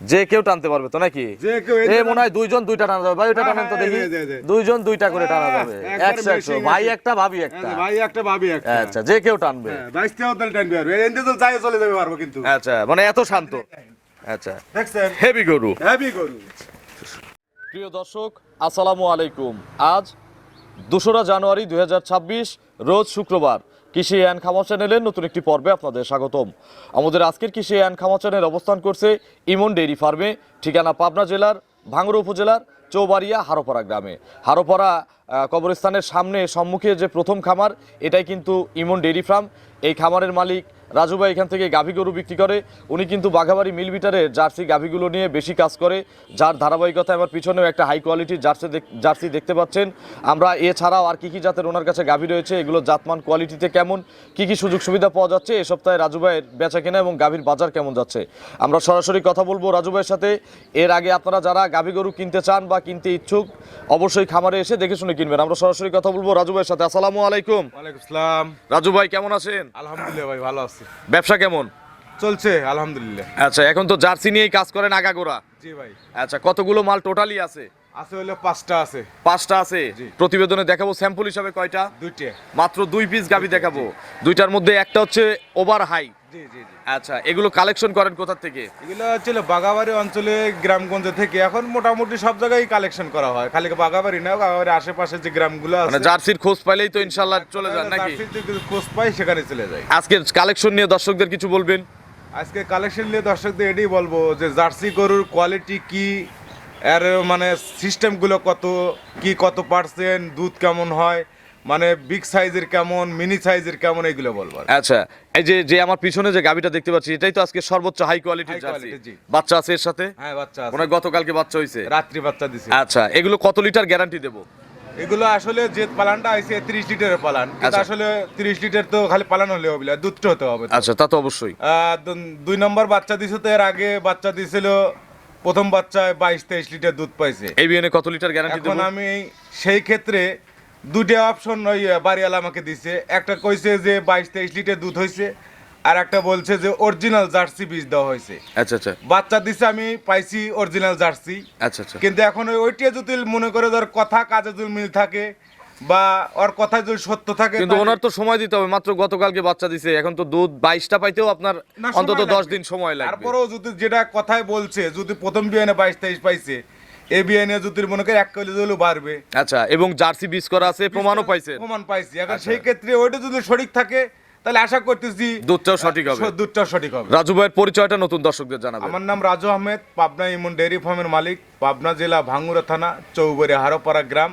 যে কেউ টানতে পারবে তো নাকি? এ মনে হয় দুইজন দুইটা টানা যাবে। ভাই ওটা হ্যাঁ, টানেন তো হ্যাঁ, দেখি। এই যে, এই যে। দুইজন দুইটা করে টানা যাবে। একশো একশো। ভাই একটা ভাবি একটা। হ্যাঁ, ভাই একটা ভাবি একটা। আচ্ছা যে কেউ টানবে। হ্যাঁ, তাহলে টানবে আর। এনতে তো চাই চলে যাবে পারব কিন্তু। আচ্ছা মানে এত শান্ত। আচ্ছা। হেভি গরু। হ্যাভি গরু। প্রিয় দর্শক আসসালামু আলাইকুম। আজ দোসরা জানুয়ারি দু হাজার ছাব্বিশ, রোজ শুক্রবার কৃষি অ্যান্ড খামা চ্যানেলের নতুন একটি পর্বে আপনাদের স্বাগতম। আমাদের আজকের কৃষি অ্যান্ড খামা চ্যানেল অবস্থান করছে ইমন ডেইরি ফার্মে, ঠিকানা পাবনা জেলার ভাঙড়া উপজেলার চৌবাড়িয়া হারোপাড়া গ্রামে। হারোপাড়া কবরস্থানের সামনে সম্মুখে যে প্রথম খামার, এটাই কিন্তু ইমন ডেইরি ফার্ম। এই খামারের মালিক রাজু ভাই এখান থেকে গাভী গরু বিক্রি করে। উনি কিন্তু বাঘাবাড়ি মিল বিটারের জার্সি গাভীগুলো নিয়ে বেশি কাজ করে যার ধারাবাহিকতা আমার পিছনেও একটা হাই কোয়ালিটির জার্সি জার্সি দেখতে পাচ্ছেন। আমরা এছাড়াও আর কি কি জাতের ওনার কাছে গাভী রয়েছে এগুলো জাতমান কোয়ালিটিতে কেমন কি কি সুযোগ সুবিধা পাওয়া যাচ্ছে এ সপ্তাহে রাজু ভাইয়ের বেচা কেনা এবং গাভীর বাজার কেমন যাচ্ছে। আমরা সরাসরি কথা বলব রাজু ভাইয়ের সাথে। এর আগে আপনারা যারা গাভী গরু কিনতে চান বা কিনতে ইচ্ছুক অবশ্যই খামারে এসে দেখে শুনে কিনবেন। আমরা সরাসরি কথা বলব রাজু ভাইয়ের সাথে। আসসালামু আলাইকুম। ওয়ালাইকুম আসসালাম। রাজু ভাই কেমন আছেন? আলহামদুলিল্লাহ ভাই ভালো আছি। ব্যবসা কেমন? চলছে আলহামদুলিল্লাহ। আচ্ছা এখন তো জার্সি নিয়েই কাজ করেন আগাগোড়া? জি ভাই। আচ্ছা কতগুলো মাল টোটালি আছে? আছে হলো পাঁচটা আছে। পাঁচটা আছে? প্রতিবেদনে দেখাবো স্যাম্পল হিসাবে কয়টা? দুইটা। মাত্র দুই পিস গাবি দেখাবো। দুইটার মধ্যে একটা হচ্ছে ওভার হাই। জি জি জি। আচ্ছা এগুলো কালেকশন করেন কোথা থেকে? এগুলো হচ্ছিল বাগাবাড়ি অঞ্চলে গ্রামগঞ্জ থেকে। এখন মোটামুটি সব জায়গায় কালেকশন করা হয়। খালি বাগাবাড়ি না বাগাবাড়ির আশেপাশে যে গ্রামগুলো আছে মানে জার্সির খোঁজ পাইলেই তো ইনশাল্লাহ চলে যান নাকি? খোঁজ পাই সেখানে চলে যায় আজকে কালেকশন নিয়ে দর্শকদের কিছু বলবেন? আজকে কালেকশন নিয়ে দর্শকদের এটাই বলব যে জার্সি গরুর কোয়ালিটি কি এর মানে সিস্টেমগুলো কত কি কত পার্সেন্ট দুধ কেমন হয় মানে বিগ সাইজের কেমন মিনি সাইজের কেমন এগুলো বলব আচ্ছা এই যে যে আমার পিছনে যে গাবিটা দেখতে পাচ্ছি এটাই তো আজকে সর্বোচ্চ হাই কোয়ালিটির জার্সি। বাচ্চা আছে এর সাথে? হ্যাঁ বাচ্চা আছে। মনে গতকালকে বাচ্চা হয়েছে রাত্রি বাচ্চা দিছে। আচ্ছা এগুলো কত লিটার গ্যারান্টি দেবো? এগুলো আসলে যে পালানটা আছে তিরিশ লিটারের পালান। কিন্তু আচ্ছা। আসলে তিরিশ লিটার তো খালি পালান হলে হবে না, দুধটা হতে হবে আচ্ছা তা তো অবশ্যই। দুই নম্বর বাচ্চা দিছে তো এর আগে বাচ্চা দিছিল প্রথম বাচ্চায় বাইশ তেইশ লিটার দুধ পাইছে। এই বিএনএ কত লিটার গ্যারান্টি দেব? এখন আমি সেই ক্ষেত্রে দুটো অপশন ওই বাড়িওয়ালা আমাকে দিছে। একটা কইছে যে বাইশ তেইশ লিটার দুধ হয়েছে আর একটা বলছে যে অরিজিনাল জার্সি বীজ দেওয়া হয়েছে আচ্ছা আচ্ছা। বাচ্চা দিছে আমি পাইছি অরিজিনাল জার্সি। আচ্ছা আচ্ছা। কিন্তু এখন ওই ওইটা যদি মনে করে ধর কথা কাজে যদি মিল থাকে বা ওর কথা যদি সত্য থাকে কিন্তু ওনার তো সময় দিতে হবে মাত্র গতকালকে বাচ্চা দিছে এখন তো দুধ বাইশটা পাইতেও আপনার অন্তত দশ দিন সময় লাগবে। তারপরেও যদি যেটা কথায় বলছে যদি প্রথম বিয়ানে বাইশ তেইশ পাইছে বিয়ানে যদি মনে করে এক কেজি হলেও বাড়বে। আচ্ছা এবং জার্সি বিস করা আছে প্রমাণও পাইছে। প্রমাণ পাইছি। এখন আচ্ছা। সেই ক্ষেত্রে ওইটা যদি সঠিক থাকে তাহলে আশা করতেছি দুধটাও সঠিক হবে। দুধটাও সঠিক হবে। রাজু ভাইয়ের পরিচয়টা নতুন দর্শকদের জানাবেন। আমার নাম রাজু আহমেদ পাবনা ইমন ডেয়ারি ফার্মের মালিক পাবনা জেলা ভাঙ্গুরা থানা চৌবরি হারোপাড়া গ্রাম।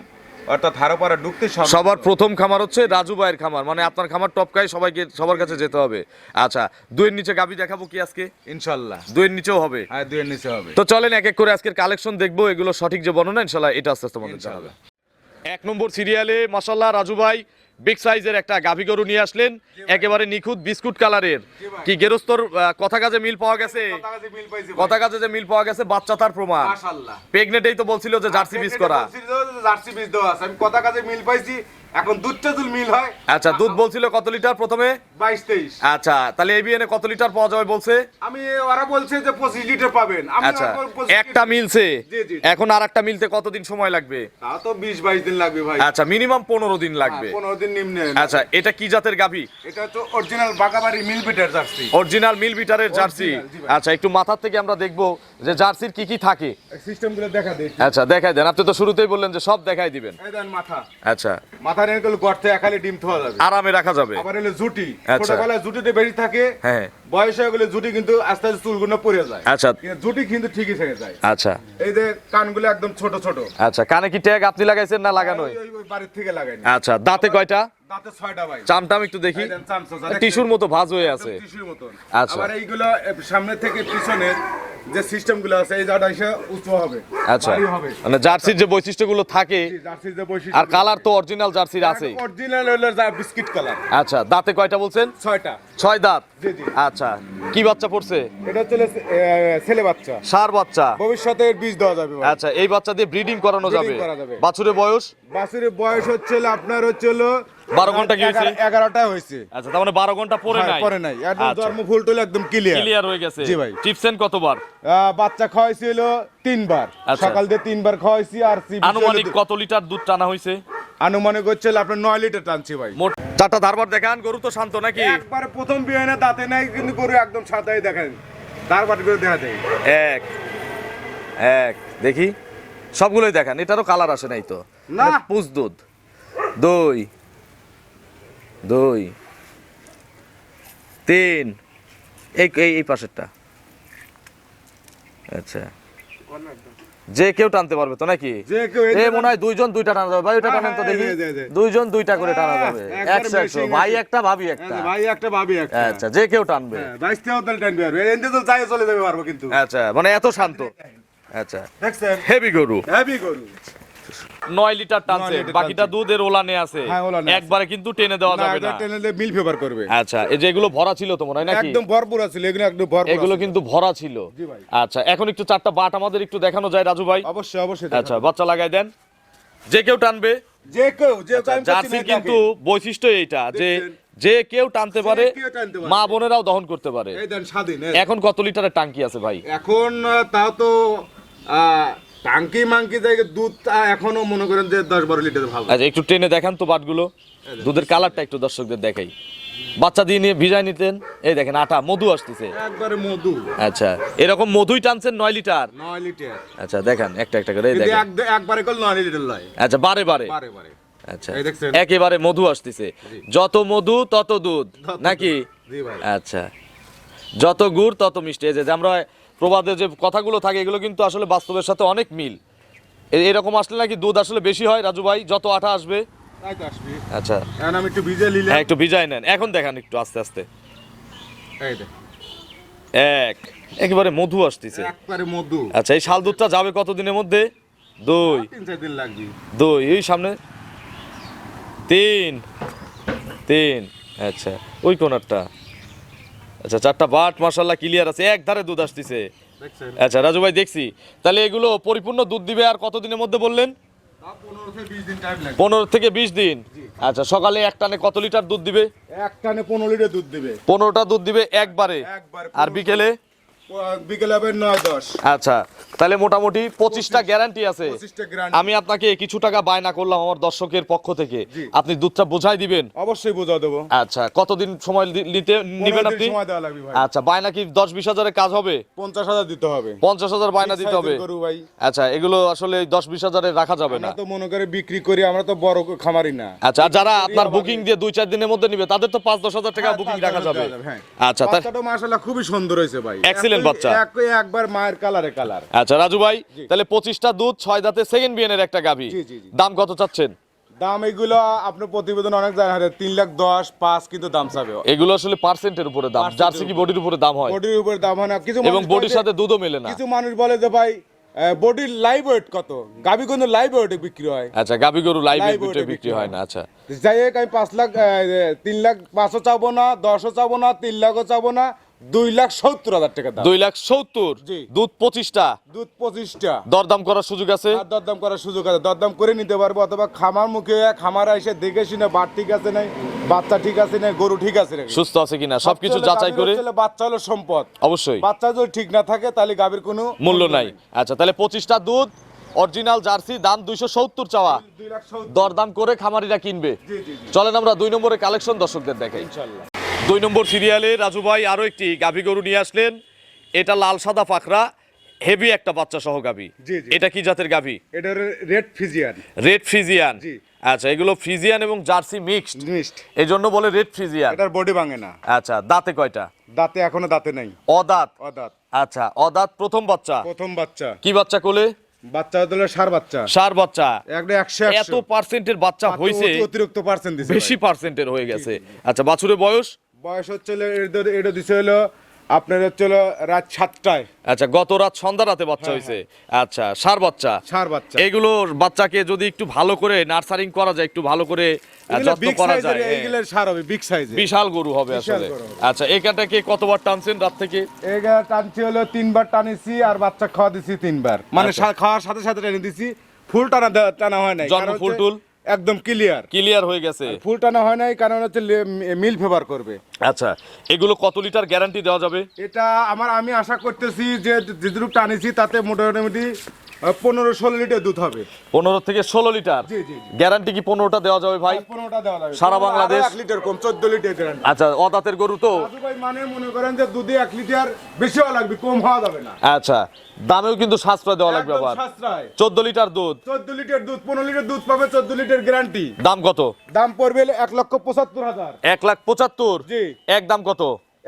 অর্থাৎ হারোপাড়া ঢুকতে সবার প্রথম খামার হচ্ছে রাজু ভাইয়ের খামার। মানে আপনার খামার টপকায় সবাইকে সবার কাছে যেতে হবে। আচ্ছা দুইয়ের নিচে গাবি দেখাবো কি আজকে? ইনশাল্লাহ। দুইয়ের নিচেও হবে? হ্যাঁ দুয়ের নিচে হবে। তো চলেন এক এক করে আজকের কালেকশন দেখব এগুলো সঠিক যে বর্ণনা ইনশাল্লাহ এটা আস্তে আস্তে আমাদের জানাবে এক নম্বর সিরিয়ালে মাসাল্লাহ রাজু ভাই বিগ সাইজের একটা গাভী গরু নিয়ে আসলেন। একেবারে নিখুঁত বিস্কুট কালারের। কি গেরস্তর কথা কাজে মিল পাওয়া গেছে? কথা কাজে যে মিল পাওয়া গেছে বাচ্চা তার প্রমাণ। প্রেগনেটেই তো বলছিল যে জার্সি বিস করা। জার্সি বীজ দেওয়া আছে। আমি কথা কাজে মিল পাইছি এখন দুধটা মিল হয় আচ্ছা দুধ বলছিল কত লিটার প্রথমে? বাইশ তেইশ। আচ্ছা তাহলে এবিএনে কত লিটার পাওয়া যাবে বলছে? আমি ওরা বলছে যে পঁচিশ লিটার পাবেন। আমি আচ্ছা 25 একটা মিলছে। জি, জি। এখন আর একটা মিলতে কতদিন সময় লাগবে? তা তো বিশ বাইশ দিন লাগবে ভাই। আচ্ছা মিনিমাম পনেরো দিন লাগবে। পনেরো দিন নিম্নে আচ্ছা এটা কি জাতের গাভী? এটা হচ্ছে অরিজিনাল বাগাবাড়ি মিল পিটার জার্সি। অরিজিনাল মিল বিটারের জার্সি। আচ্ছা একটু মাথার থেকে আমরা দেখব যে জার্সির কি কি থাকে? সিস্টেমগুলো দেখা দিই আচ্ছা দেখাই দেন। আপনি তো শুরুতেই বললেন যে সব দেখাই দিবেন। এই দেন মাথা। আচ্ছা। মাথা নিয়ে গেলে গর্তে একালি ডিম থোয়া যাবে। আরামে রাখা যাবে। আবার এলে জুটি। আচ্ছা। ছোটবেলায় জুটিতে বেশি থাকে। হ্যাঁ। বয়স হয়ে গেলে জুটি কিন্তু আস্তে আস্তে চুলগুলো পড়ে যায়। আচ্ছা। জুটি কিন্তু ঠিকই থেকে যায়। আচ্ছা। এই যে কানগুলো একদম ছোট ছোট। আচ্ছা কানে কি ট্যাগ আপনি লাগাইছেন না লাগানো ওই- বাড়ির থেকে লাগাইনি। আচ্ছা দাঁতে কয়টা? দাঁতে ছয়টা ভাই। চামটাম একটু দেখি? টিস্যুর মতো ভাজ হয়ে আছে। টিস্যুর মতন। আচ্ছা। আবার এইগুলো সামনে থেকে পিছনে যে সিস্টেমগুলো আছে এই জায়গাটা এসে উঁচু হবে আচ্ছা। হবে। মানে জার্সির যে বৈশিষ্ট্যগুলো থাকে জার্সির যে বৈশিষ্ট্য আর কালার তো অরিজিনাল জার্সির আছেই। অরিজিনাল হলো যা বিস্কিট কালার। আচ্ছা দাঁতে কয়টা বলছেন? ছয়টা। ছয় দাঁত? জি, জি। আচ্ছা কি বাচ্চা পড়ছে? এটা হচ্ছে ছেলে বাচ্চা। সার বাচ্চা। ভবিষ্যতে এর বীজ দেওয়া যাবে আচ্ছা এই বাচ্চা দিয়ে ব্রিডিং করানো যাবে। বাছুরের বয়স? বাছুরের বয়স হচ্ছে আপনার হচ্ছে বারো ঘণ্টা কি হয়েছে? এগারোটা হয়েছে। আচ্ছা তার মানে বারো ঘণ্টা পরে হ্যাঁ, নাই? পরে নাই। আচ্ছা। ধর্ম ফুল টুল একদম ক্লিয়ার ক্লিয়ার হয়ে গেছে। জি ভাই। টিপসেন কতবার? বাচ্চা খাওয়াইছিল তিনবার। আচ্ছা। সকাল দিয়ে তিনবার খাওয়াইছি আর আনুমানিক কত লিটার দুধ টানা হয়েছে আনুমানিক হচ্ছিল আপনার নয় লিটার টানছি ভাই। মোট চারটা ধারবার দেখান গরু তো শান্ত নাকি? একবারে প্রথম বিয়ানে দাঁতে নাই কিন্তু গরু একদম সাদাই দেখেন। তার বাট করে দেখা যায়। এক এক দেখি। সবগুলোই দেখান এটারও কালার আসে নাই তো। না। পুষ দুধ। দুই দুই তিন। এই এই এই পাশেরটা। আচ্ছা। যে কেউ টানতে পারবে তো নাকি? এ মনে হয় দুইজন দুইটা টানা যাবে। ভাই ওইটা হ্যাঁ, টানেন তো হ্যাঁ, দেখি। এই যে, এই যে। দুইজন দুইটা করে টানা হ্যাঁ, যাবে। একশো একশো। ভাই একটা ভাবি একটা। ভাই একটা ভাবি একটা। আচ্ছা যে কেউ টানবে। হ্যাঁ, বাইশটাও তাহলে টানবে এনতে তো চাই চলে যাবে পারব কিন্তু। আচ্ছা মানে এত শান্ত। আচ্ছা। হেভি গরু। হেভি গরু। নয় লিটার টানছে। বাকিটা। দুধের ওলানে আছে। হ্যাঁ, একবারে কিন্তু টেনে দেওয়া যাবে না। টেনে মিল ফেভার করবে। আচ্ছা এই যে এগুলো ভরা ছিল তো মনে হয় নাকি? একদম ভরপুর আছে এগুলো একদম ভরপুর এগুলো কিন্তু ভরা ছিল। জি ভাই। আচ্ছা এখন একটু চারটা বাট আমাদের একটু দেখানো যায় রাজু ভাই। অবশ্যই অবশ্যই আচ্ছা বাচ্চা লাগাই দেন। যে কেউ টানবে। যে কেউ যে কেউ আমি করছি জার্সি না কিন্তু বৈশিষ্ট্য এইটা যে যে কেউ টানতে পারে। মা বোনেরাও দহন করতে পারে। এখন কত লিটারের টাঙ্কি আছে ভাই? এখন তাও তো টাঙ্কি মাঙ্কি জায়গায় দুধ এখনও মনে করেন যে দশ বারো লিটার ভালো। আচ্ছা একটু টেনে দেখান তো বাটগুলো। দুধের কালারটা একটু দর্শকদের দেখাই। বাচ্চা দিয়ে নিয়ে ভিজাই নিতেন। এই দেখেন আটা মধু আসতেছে। একবারে মধু। আচ্ছা এরকম মধুই টানছেন নয় লিটার? নয় লিটার। আচ্ছা দেখান একটা একটা করে দেখেন। একবারে করলে নয় লিটার লয়। আচ্ছা বারে বারে? বারে বারে। আচ্ছা একেবারে মধু আসতেছে। যত মধু তত দুধ নাকি? আচ্ছা যত গুড় তত মিষ্টি। এই যে আমরা প্রবাদে যে কথাগুলো থাকে এগুলো কিন্তু আসলে বাস্তবের সাথে অনেক মিল। এরকম আসলে নাকি দুধ আসলে বেশি হয়? রাজু ভাই যত আটা আসবে? আচ্ছা। আমি একটু ভিজে নিলে হ্যাঁ একটু ভিজাই নেন। এখন দেখান একটু আস্তে আস্তে। এক। একেবারে মধু আসতেছে। একবারে মধু। আচ্ছা এই শাল দুধটা যাবে কত দিনের মধ্যে? দুই। তিন চার দিন লাগবে। দুই। এই সামনে? তিন। তিন। আচ্ছা ওই কোনারটা। আচ্ছা চারটা বাট মাসাল্লাহ ক্লিয়ার আছে। এক ধারে দুধ আসতেছে। আচ্ছা রাজু ভাই দেখছি। তাহলে এগুলো পরিপূর্ণ দুধ দিবে আর কতদিনের মধ্যে বললেন? পনেরো থেকে বিশ দিন আচ্ছা সকালে এক টানে কত লিটার দুধ দিবে? এক টানে পনেরো লিটার দুধ দিবে। পনেরোটা দুধ দিবে একবারে। আর বিকেলে? আচ্ছা তাহলে মোটামুটি পঁচিশটা গ্যারান্টি আছে। আমি আপনাকে কিছু টাকা বায়না করলাম আমার দর্শকের পক্ষ থেকে। আপনি দুধটা বোঝাই দিবেন? অবশ্যই বোঝা দেবো। আচ্ছা কতদিন সময় নিতে নিবেন আপনি? আচ্ছা বায়না কি দশ বিশ হাজারের কাজ হবে? পঞ্চাশ হাজার দিতে হবে। পঞ্চাশ হাজার বায়না দিতে হবে। আচ্ছা এগুলো আসলে দশ বিশ হাজারে রাখা যাবে না। তো মনে করে বিক্রি করি আমরা তো বড় খামারি না। আচ্ছা আর যারা আপনার বুকিং দিয়ে দুই চার দিনের মধ্যে নিবে তাদের তো পাঁচ দশ হাজার টাকা হ্যাঁ, বুকিং রাখা যাবে। হ্যাঁ। আচ্ছা তার খুবই সুন্দর হয়েছে ভাই। Excellent একই- বাচ্চা। একবার মায়ের কালারে কালার আচ্ছা রাজু ভাই তাহলে পঁচিশটা দুধ ছয় দাঁতে সেকেন্ড বিএনের একটা গাভি। দাম কত চাচ্ছেন? দাম এগুলো আপনার প্রতিবেদন অনেক জায়গায় তিন লাখ দশ পাঁচ কিন্তু দাম চাবে। এগুলো আসলে পার্সেন্টের উপরে দাম জার্সি কি বডির উপরে দাম হয়? বডির উপর দাম হয় না। কিছু এবং বডির সাথে দুধও মেলে না। কিছু মানুষ বলে যে ভাই বডির লাইভ ওয়েট কত? গাবি কিন্তু লাইভ ওয়েটে বিক্রি হয়। আচ্ছা গাভি গরু লাইভ Live বিক্রি হয় না আচ্ছা। যাই হোক আমি পাঁচ লাখ তিন লাখ পাঁচশো চাবো না দশও চাবো না তিন লাখও চাবো না দুই লাখ সত্তর হাজার টাকা দাম। দুই লাখ সত্তর? দুধ পঁচিশটা? দুধ পঁচিশটা। দরদাম করার সুযোগ আছে? দরদাম করার সুযোগ আছে। দরদাম করে নিতে পারব অথবা খামার মুখে খামার এসে দেখে শুনে বাট ঠিক আছে নাই বাচ্চা ঠিক আছে না গরু ঠিক আছে সুস্থ আছে কিনা? সবকিছু যাচাই করে? বাচ্চা হলো সম্পদ। অবশ্যই। বাচ্চা যদি ঠিক না থাকে তাহলে গাভীর কোনো মূল্য নাই। আচ্ছা তাহলে পঁচিশটা দুধ অরিজিনাল জার্সি দাম দুইশো সত্তর চাওয়া। দরদাম করে খামারিরা কিনবে। চলেন আমরা দুই নম্বরে কালেকশন দর্শকদের দেখাই। ইনশাল্লাহ। দুই নম্বর সিরিয়ালে রাজু ভাই আরও একটি গাভী গরু নিয়ে আসলেন। এটা লাল সাদা পাখরা হেভি একটা বাচ্চা সহ গাভী। এটা কি জাতের গাভী? এটা red Friesian. Red Friesian ji. আচ্ছা এগুলো ফ্রিজিয়ান এবং জার্সি মিক্সড? মিষ্ট এই জন্য বলে রেড ফ্রিজিয়ান এটার বডি ভাঙে না। আচ্ছা দাঁতে কয়টা? দাঁতে এখনও দাঁতে নাই। অদাঁত? অদাঁত। আচ্ছা অদাঁত প্রথম বাচ্চা? প্রথম বাচ্চা। কি বাচ্চা কোলে? বাচ্চা হলো সার বাচ্চা। সার বাচ্চা। এত পার্সেন্টের বাচ্চা হয়েছে অতিরিক্ত পার্সেন্ট বেশি পার্সেন্টের হয়ে গেছে। আচ্ছা বাছুরের বয়স? বয়স হচ্ছে এটা দিছে হলো আপনার হচ্ছে রাত সাতটায়। আচ্ছা গত রাত সন্ধ্যা রাতে বাচ্চা হয়েছে আচ্ছা সার বাচ্চা? সার বাচ্চা। এগুলো বাচ্চাকে যদি একটু ভালো করে নার্সারিং করা যায় একটু ভালো করে যত্ন করা যায় হ্যাঁ। সার হবে বিগ সাইজের বিশাল গরু হবে আসলে। আচ্ছা এখানটাকে কতবার টানছেন রাত থেকে? এগুলা টানছি হলো তিনবার টানিছি আর বাচ্চা খাওয়া দিছি তিনবার। মানে আচ্ছা। খাওয়ার সাথে সাথে টেনে দিছি। ফুল টানা টানা হয় নাই। জন্ম ফুল টুল? একদম ক্লিয়ার ক্লিয়ার হয়ে গেছে। ফুল টানা হয় নাই কারণ হচ্ছে মিল ফেভার করবে। আচ্ছা এগুলো কত লিটার গ্যারান্টি দেওয়া যাবে? এটা আমার আমি আশা করতেছি যে যেটুকু টানিছি তাতে মোটামুটি পনেরো ষোলো লিটার দুধ হবে। পনেরো থেকে ষোলো লিটার? জি, জি, জি। গ্যারান্টি কি পনেরোটা দেওয়া যাবে ভাই? পনেরোটা দেওয়া যাবে। সারা বাংলাদেশ? এক লিটার কম চোদ্দ লিটার গ্যারান্টি আচ্ছা অদাতের গরু তো? মানে মনে করেন যে দুধে এক লিটার বেশি হওয়া লাগবে কম হওয়া যাবে না। আচ্ছা দামেও কিন্তু সাশ্রয় দেওয়া লাগবে আবার। চোদ্দ লিটার দুধ? চোদ্দ লিটার দুধ পনেরো লিটার দুধ পাবে চোদ্দ লিটার গ্যারান্টি দাম কত? দাম পড়বে এক লক্ষ পঁচাত্তর হাজার। এক লাখ পঁচাত্তর? জি। এক দাম কত?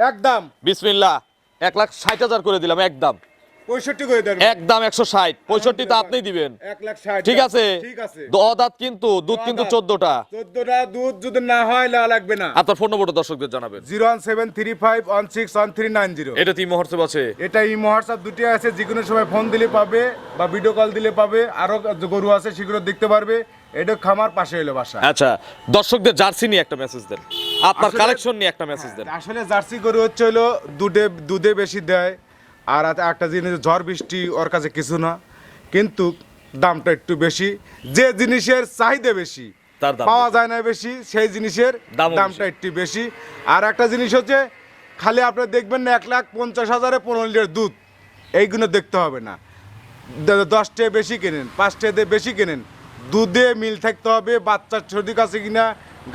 একদম বিসমিল্লা এক লাখ ষাট হাজার করে দিলাম একদম পঁয়ষট্টি করে দেন। একদম একশো ষাট। পঁয়ষট্টি তো দিবেন। এক লাখ ষাট ঠিক আছে? ঠিক আছে। অদাত কিন্তু দুধ কিন্তু চোদ্দটা। চোদ্দটা দুধ যদি না হয় লা লাগবে না। আপনার ফোন নম্বরটা দর্শকদের জানাবেন। Zero one seven three five one six one three nine zero. এটা তিন মহর্ষব আছে। এটা এই হোয়াটসঅ্যাপ দুটি আছে যে কোনো সময় ফোন দিলে পাবে বা ভিডিও কল দিলে পাবে। আরও গরু আছে সেগুলো দেখতে পারবে। এটা খামার পাশে এলো বাসা। আচ্ছা দর্শকদের জার্সি নিয়ে একটা মেসেজ দেন। আপনার কালেকশন নিয়ে একটা মেসেজ দেন। আসলে জার্সি গরু হচ্ছে হলো দুধে দুধে বেশি দেয়। আর একটা জিনিস ঝড় বৃষ্টি ওর কাছে কিছু না কিন্তু দামটা একটু বেশি। যে জিনিসের চাহিদা বেশি তার পাওয়া যায় না বেশি সেই জিনিসের দামটা একটু বেশি। আর একটা জিনিস হচ্ছে খালি আপনি দেখবেন না এক লাখ পঞ্চাশ হাজারে পনেরো লিটার দুধ। এইগুলো দেখতে হবে না। দশটা বেশি কেনেন পাঁচটা দিয়ে বেশি কেনেন। দুধে মিল থাকতে হবে বাচ্চার সঠিক আছে কিনা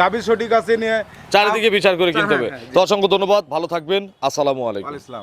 গাভীর সঠিক আছে নিয়ে চারিদিকে বিচার করে কিনতে হবে। হ্যাঁ, হ্যাঁ, তো অসংখ্য ধন্যবাদ ভালো থাকবেন আসসালামু আলাইকুম। ইসলাম